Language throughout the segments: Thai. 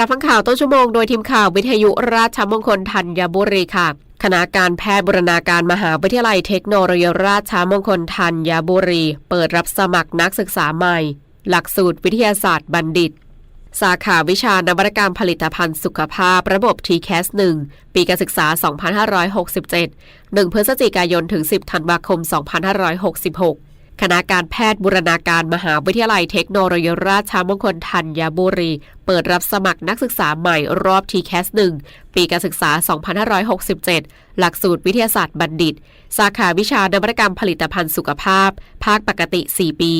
รับฟังข่าวต้นชั่วโมงโดยทีมข่าววิทยุราชมงคลธัญบุรีค่ะคณะการแพทย์บูรณาการมหาวิทยาลัยเทคโนโลยีราชมงคลธัญบุรี เปิดรับสมัครนักศึกษาใหม่ หลักสูตรวิทยาศาสตร์บัณฑิต สาขาวิชานวัตกรรมผลิตภัณฑ์สุขภาพระบบ TCAS 1ปีการศึกษา 2567 1พฤศจิกายนถึง 10 ธันวาคม 2566 คณะการแพทย์บูรณาการมหาวิทยาลัยเทคโนโลยีราชมงคลธัญบุรี เปิดรับสมัครนักศึกษาใหม่รอบ TCAS 1ปีการศึกษา 2567 หลักสูตรวิทยาศาสตร์บัณฑิต สาขาวิชานวัตกรรมผลิตภัณฑ์สุขภาพ ภาคปกติ 4 ปี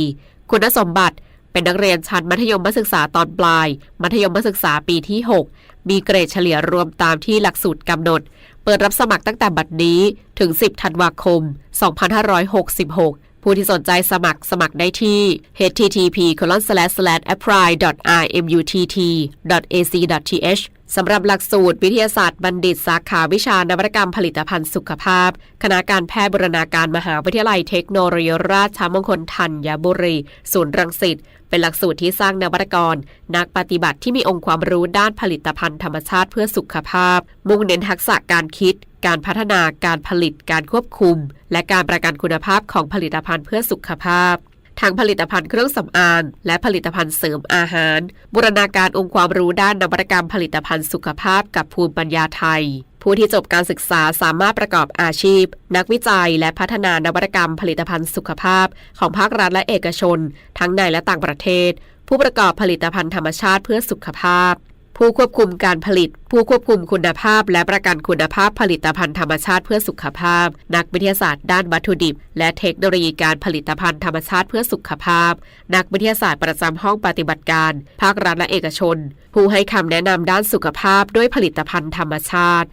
คุณสมบัติเป็นนักเรียนชั้นมัธยมศึกษาตอนปลาย มัธยมศึกษาปีที่ 6 มีเกรดเฉลี่ยรวมตามที่หลักสูตรกำหนด เปิดรับสมัครตั้งแต่บัดนี้ถึง 10 ธันวาคม 2566 ผู้ที่สนใจสมัครสมัครได้ที่ http://apply.rmutt.ac.th สำหรับหลักสูตรวิทยาศาสตร์บัณฑิตสาขาวิชานวัตกรรมผลิตภัณฑ์สุขภาพ คณะการแพทย์บรณาการมหาวิทยาลัยเทคโนโลยีราชมงคลธัญบุรี ศูนย์รังสิตเป็นหลักสูตรที่สร้างนวัตกร นักปฏิบัติที่มีองค์ความรู้ด้านผลิตภัณฑ์ธรรมชาติเพื่อสุขภาพ มุ่งเน้นทักษะการคิด การพัฒนาการผลิตการควบคุม และการประกันคุณภาพของผลิตภัณฑ์เพื่อสุขภาพ ทั้งผลิตภัณฑ์เครื่องสำอางและผลิตภัณฑ์เสริมอาหาร บูรณาการองค์ความรู้ด้านนวัตกรรมผลิตภัณฑ์สุขภาพกับภูมิปัญญาไทยผู้ที่จบการศึกษาสามารถประกอบอาชีพ นักวิจัยและพัฒนานวัตกรรมผลิตภัณฑ์สุขภาพ ของภาครัฐและเอกชน ทั้งในและต่างประเทศ ผู้ประกอบผลิตภัณฑ์ธรรมชาติเพื่อสุขภาพ ผู้ควบคุมการผลิต ผู้ควบคุมคุณภาพ และประกันคุณภาพผลิตภัณฑ์ธรรมชาติเพื่อสุขภาพ นักวิทยาศาสตร์ด้านวัตถุดิบ และเทคโนโลยีการผลิตภัณฑ์ธรรมชาติเพื่อสุขภาพ นักวิทยาศาสตร์ประจำห้องปฏิบัติการ ภาครัฐและเอกชน ผู้ให้คำแนะนำด้านสุขภาพด้วยผลิตภัณฑ์ธรรมชาติ